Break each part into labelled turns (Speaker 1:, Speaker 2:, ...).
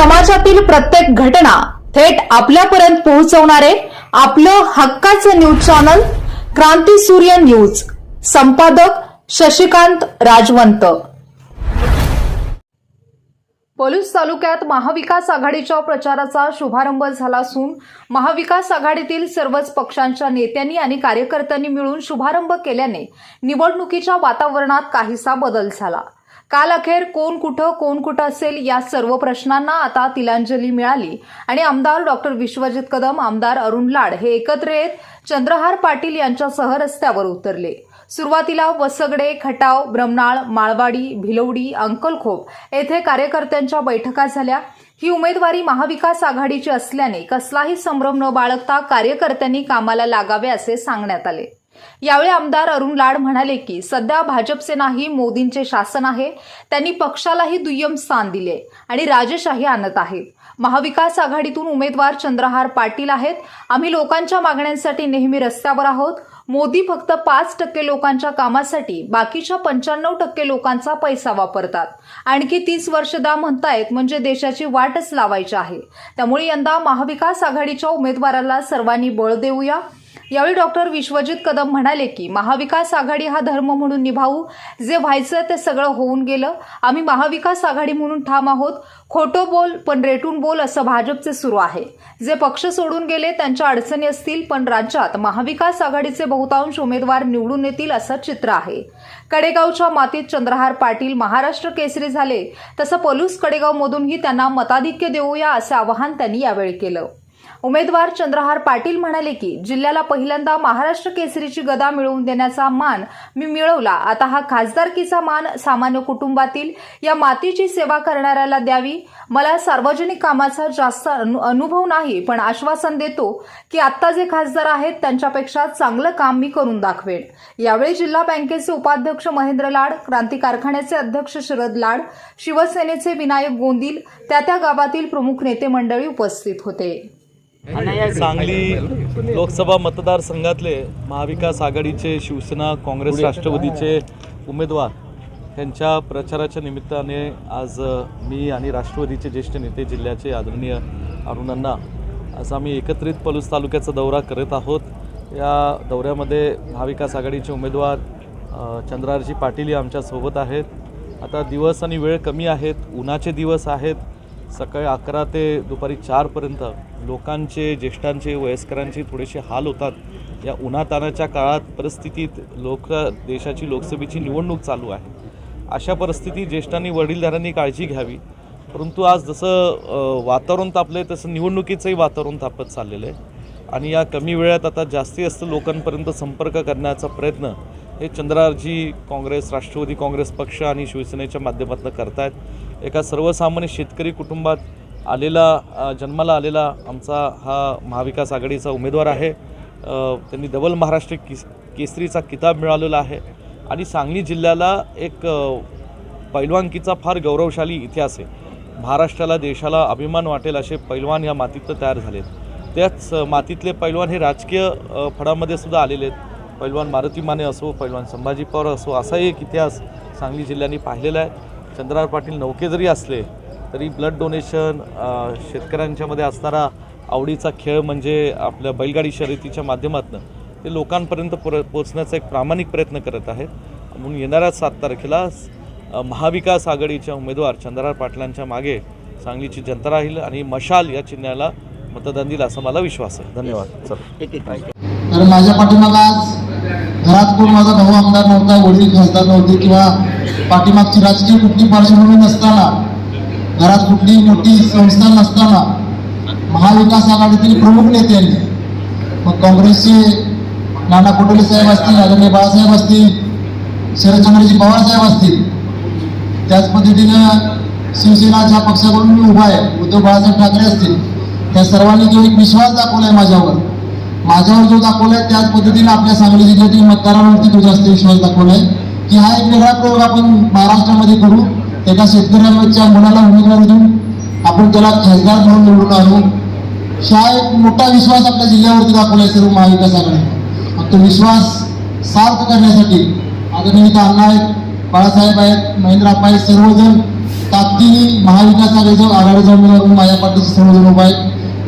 Speaker 1: समाजातील प्रत्येक घटना थेट आपल्यापर्यंत पोहोचवणारे आपलं हक्काचं न्यूज चॅनल क्रांती सूर्य न्यूज. संपादक शशिकांत राजवंत. पोलीस तालुक्यात महाविकास आघाडीच्या प्रचाराचा शुभारंभ झाला असून महाविकास आघाडीतील सर्वच पक्षांच्या नेत्यांनी आणि कार्यकर्त्यांनी मिळून शुभारंभ केल्याने निवडणुकीच्या वातावरणात काहीसा बदल झाला. काल अखेर कोण कुठं कोण कुठं असेल या सर्व प्रश्नांना आता तिलांजली मिळाली. आणि आमदार डॉक्टर विश्वजित कदम आमदार अरुण लाड हे एकत्र येत चंद्रहार पाटील यांच्यासह रस्त्यावर उतरले. सुरुवातीला वसगडे खटाव ब्रमनाळ माळवाडी भिलवडी अंकलखोप येथे कार्यकर्त्यांच्या बैठका झाल्या. ही उमेदवारी महाविकास आघाडीची असल्याने कसलाही संभ्रम न बाळगता कार्यकर्त्यांनी कामाला लागावे असे सांगण्यात आले. यावेळी आमदार अरुण लाड म्हणाले की सध्या भाजपचे नाही मोदींचे शासन आहे. त्यांनी पक्षालाही दुय्यम स्थान दिले आणि राजेशाही आणत आहेत महाविकास आघाडीतून उमेदवार चंद्रहार पाटील आहेत. आम्ही लोकांच्या मागण्यांसाठी नेहमी रस्त्यावर आहोत. मोदी फक्त पाच टक्के लोकांच्या कामासाठी बाकीच्या पंच्याण्णव टक्के लोकांचा पैसा वापरतात. आणखी तीस वर्ष द्या म्हणतायत म्हणजे देशाची वाटच लावायची आहे. त्यामुळे यंदा महाविकास आघाडीच्या उमेदवाराला सर्वांनी बळ देऊया. यावेळी डॉक्टर विश्वजित कदम म्हणाले की महाविकास आघाडी हा धर्म म्हणून निभावू जे व्हायचं ते सगळं होऊन गेलं. आम्ही महाविकास आघाडी म्हणून ठाम आहोत. खोटो बोल पण रेटून बोल असं भाजपचे सुरू आहे. जे पक्ष सोडून गेले त्यांच्या अडचणी असतील पण राज्यात महाविकास आघाडीचे बहुतांश उमेदवार निवडून येतील असं चित्र आहे. कडेगावच्या मातीत चंद्रहार पाटील महाराष्ट्र केसरी झाले. तसं पलूस कडेगावमधूनही त्यांना मताधिक्य देऊया असे आवाहन त्यांनी यावेळी केलं. उमेदवार चंद्रहार पाटील म्हणाले की जिल्ह्याला पहिल्यांदा महाराष्ट्र केसरीची गदा मिळवून देण्याचा मान मी मिळवला. आता हा खासदारकीचा मान सामान्य कुटुंबातील या मातीची सेवा करणाऱ्याला द्यावी. मला सार्वजनिक कामाचा जास्त अनु- अनुभव नाही पण आश्वासन देतो की आत्ता जे खासदार आहेत त्यांच्यापेक्षा चांगलं काम मी करून दाखवेन. यावेळी जिल्हा बँकेचे उपाध्यक्ष महेंद्र लाड क्रांती कारखान्याचे अध्यक्ष शरद लाड शिवसेनेचे विनायक गोंदिल त्या त्या गावातील प्रमुख नेते मंडळी उपस्थित होते.
Speaker 2: सांगली लोकसभा मतदारसंघातले महाविकास आघाडीचे शिवसेना काँग्रेस राष्ट्रवादीचे उमेदवार यांच्या प्रचाराच्या निमित्ताने आज मी आणि राष्ट्रवादीचे ज्येष्ठ नेते जिल्ह्याचे आदरणीय अरुणांना आज आम्ही एकत्रित पलूस तालुक्याचा दौरा करत आहोत. या दौऱ्यामध्ये महाविकास आघाडीचे उमेदवार चंद्रारजी पाटील हे आमच्यासोबत आहेत. आता दिवस आणि वेळ कमी आहेत उन्हाचे दिवस आहेत. सकाळी अकरा ते दुपारी चारपर्यंत लोकांचे ज्येष्ठांचे वयस्करांचे थोडेसे हाल होतात. या उन्हातानाच्या काळात परिस्थितीत लोक देशाची लोकसभेची निवडणूक चालू आहे. अशा परिस्थितीत ज्येष्ठांनी वडीलधाऱ्यांनी काळजी घ्यावी. परंतु आज जसं वातावरण तापलं आहे तसं निवडणुकीचंही वातावरण तापत चाललेलं आहे. आणि या कमी वेळात आता जास्तीत जास्त लोकांपर्यंत संपर्क करण्याचा प्रयत्न हे चंद्रारजी काँग्रेस राष्ट्रवादी काँग्रेस पक्ष आणि शिवसेनेच्या माध्यमातून करतायत. एका सर्वसामान्य शेतकरी कुटुंबात आलेला जन्माला आलेला आमचा हा महाविकास आघाडीचा उमेदवार आहे. त्यांनी डबल महाराष्ट्र किस केसरीचा किताब मिळालेला आहे. आणि सांगली जिल्ह्याला एक पैलवानकीचा फार गौरवशाली इतिहास आहे. महाराष्ट्राला देशाला अभिमान वाटेल असे पैलवान या मातीतनं तयार झालेत. त्याच मातीतले पैलवान हे राजकीय फडामध्ये फळामध्ये सुद्धा आलेले आहेत. पैलवान मारुती माने असो पैलवान संभाजी पवार असो असा एक इतिहास सांगली जिल्ह्याने पाहिलेला आहे. चंद्रार पाटील नौके जरी असले तरी ब्लड डोनेशन शेतकऱ्यांच्यामध्ये असणारा आवडीचा खेळ म्हणजे आपल्या बैलगाडी शर्यतीच्या माध्यमातून ते लोकांपर्यंत पोर पोचण्याचा एक प्रामाणिक प्रयत्न करत आहेत. म्हणून येणाऱ्या सात तारखेला महाविकास आघाडीच्या उमेदवार चंद्रार पाटलांच्या मागे सांगलीची जनता राहील आणि मशाल या चिन्हाला मतदान दिलं असा मला विश्वास आहे. धन्यवाद. चला.
Speaker 3: कारण माझ्या पाठीमाग आज घरात कोण माझा भाऊ आमदार नव्हता वडील खासदार नव्हते किंवा पाठीमागची राजकीय कुठली पार्श्वभूमी नसताना घरात कुठली मोठी संस्था नसताना महाविकास आघाडीतील प्रमुख नेत्यांनी मग काँग्रेसचे नाना पटोले साहेब असतील आदरणीय बाळासाहेब असतील शरदचंद्रजी पवार साहेब असतील त्याच पद्धतीनं शिवसेना ज्या पक्षाकडून मी उभा आहे. उद्धव बाळासाहेब ठाकरे असतील. त्या सर्वांनी जो एक विश्वास दाखवलाय माझ्यावर माझ्यावर जो दाखवलाय त्याच पद्धतीने आपल्या सांगली जिल्ह्यातील मतदारांवरती तो जास्त विश्वास दाखवलाय की हा एक वेगळा प्रयोग आपण महाराष्ट्रामध्ये करू. एका शेतकऱ्याच्या मुलाला उमेदवारी देऊन आपण त्याला खासदार म्हणून निवडून आणू. हा एक मोठा विश्वास आपल्या जिल्ह्यावरती दाखवलाय सर्व महाविकास आघाडी तो विश्वास सार्थ करण्यासाठी आदरणीय अण्णा आहेत बाळासाहेब आहेत महेंद्र आहेत सर्वजण ताकदीने महाविकास आघाडीचा आघाडीचा उमेदवार माझ्या पाठीचे सर्वजण उभा आहेत.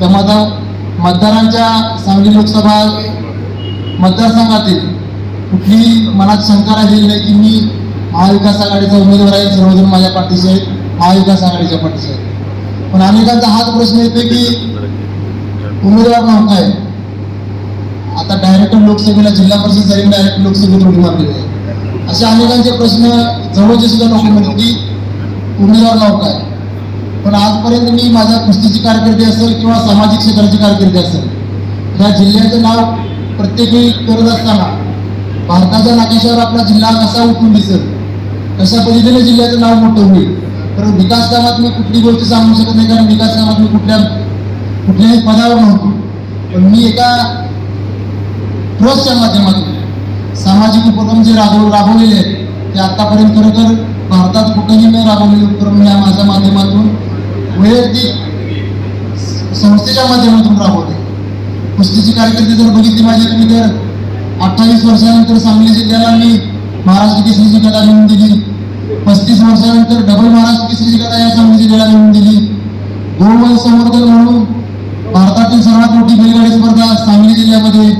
Speaker 3: त्यामुळे आता मतदारांच्या सांगली लोकसभा मतदारसंघातील कुठली मनात शंका राहिलेली नाही की मी महाविकास आघाडीचा उमेदवार आहे सर्वजण माझ्या पाठीशी आहेत. महाविकास आघाडीच्या पाठीशी आहेत. पण अनेकांचा हाच प्रश्न येतो की उमेदवार नव्हता आहे आता डायरेक्ट लोकसभेला जिल्हा परिषद झाली डायरेक्ट लोकसभेत उडी मारलेली आहे असे अनेकांचे प्रश्न जवळचे सुद्धा लोक म्हणतात की उमेदवार नव्हता आहे पण आजपर्यंत मी माझ्या कुस्तीची कारकिर्दी असेल किंवा सामाजिक क्षेत्राची कारकिर्दी असेल या जिल्ह्याचं नाव प्रत्येकी करत असताना भारताच्या नाक्याशावर आपला जिल्हा कसा उठून दिसेल? कशा पद्धतीने जिल्ह्याचं नाव मोठं होईल. तर विकास कामात मी कुठली गोष्ट सांगू शकत नाही कारण विकास कामात मी कुठल्या कुठल्याही पदावर नव्हतो. पण मी एका ट्रस्टच्या माध्यमातून सामाजिक उपक्रम जे राबव राबवलेले आहेत ते आतापर्यंत तर भारतात कुठेही मी राबवलेले उपक्रम या माझ्या माध्यमातून वैयक्तिक संस्थेच्या माध्यमातून राबवले. कुस्तीची कारकिर्दी जर बघितली माझी तुम्ही तर अठ्ठावीस वर्षानंतर सांगली जिल्ह्याला मी महाराष्ट्र केसरीची कला मिळवून दिली. पस्तीस वर्षानंतर डबल महाराष्ट्र केसरी गदा या सांगली जिल्ह्याला मिळवून दिली. गोवंश संवर्धन म्हणून भारतातील सर्वात मोठी बैलगाडी स्पर्धा सांगली जिल्ह्यामध्ये.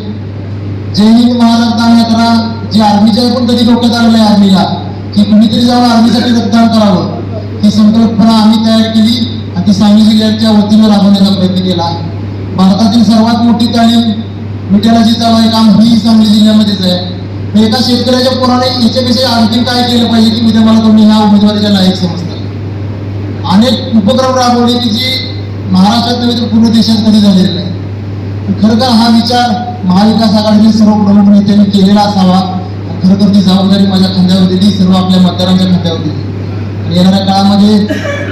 Speaker 3: जय हिंद महाराष्ट्र यात्रा जी आर्मीच्या पण कधी डोक्यात आलेलं आहे आर्मीला की कुणीतरी जाऊन आर्मीसाठी रक्तदान करावं. ही संकल्पना आम्ही तयार केली आणि ती सांगली जिल्ह्याच्या वतीनं राबवण्याचा प्रयत्न केला. भारतातील सर्वात मोठी तालीम मिठाला चालू आहे काम ही सांगली जिल्ह्यामध्येच आहे. एका शेतकऱ्याच्या पोराने याच्यापेक्षा आणखी काय केलं पाहिजे की उद्या मला तुम्ही ह्या उमेदवारीच्या लायक समजता? अनेक उपक्रम राबवले की जे महाराष्ट्रात नव्हे तर पूर्ण देशात कधी झालेले नाही. खरं हा विचार महाविकास आघाडीतील सर्व प्रमुख नेत्यांनी केलेला असावा. आणि तर ती जबाबदारी माझ्या खांद्यावर दिली सर्व आपल्या मतदारांच्या खांद्यावर दिली. आणि येणाऱ्या काळामध्ये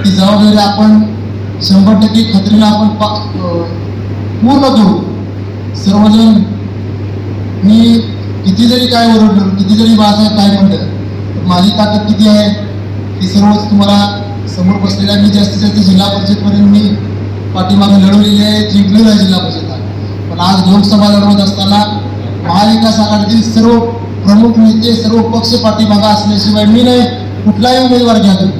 Speaker 3: ती जबाबदारी आपण शंभर टक्के खात्रीला आपण पूर्ण करू. सर्वजण मी किती जरी काय ओरडलं किती जरी बाळासाहेब काय म्हणलं माझी ताकद किती आहे ती सर्वच तुम्हाला समोर बसलेल्या मी जास्तीत जास्त जिल्हा परिषदपर्यंत मी पाठीमागे लढवलेली आहे जिंकलेलो आहे जिल्हा परिषद. पण आज लोकसभा लढवत असताना महाविकास आघाडीतील सर्व प्रमुख नेते सर्व पक्ष पाठीमागा असल्याशिवाय मी नाही कुठलाही उमेदवार घ्या तुम्ही.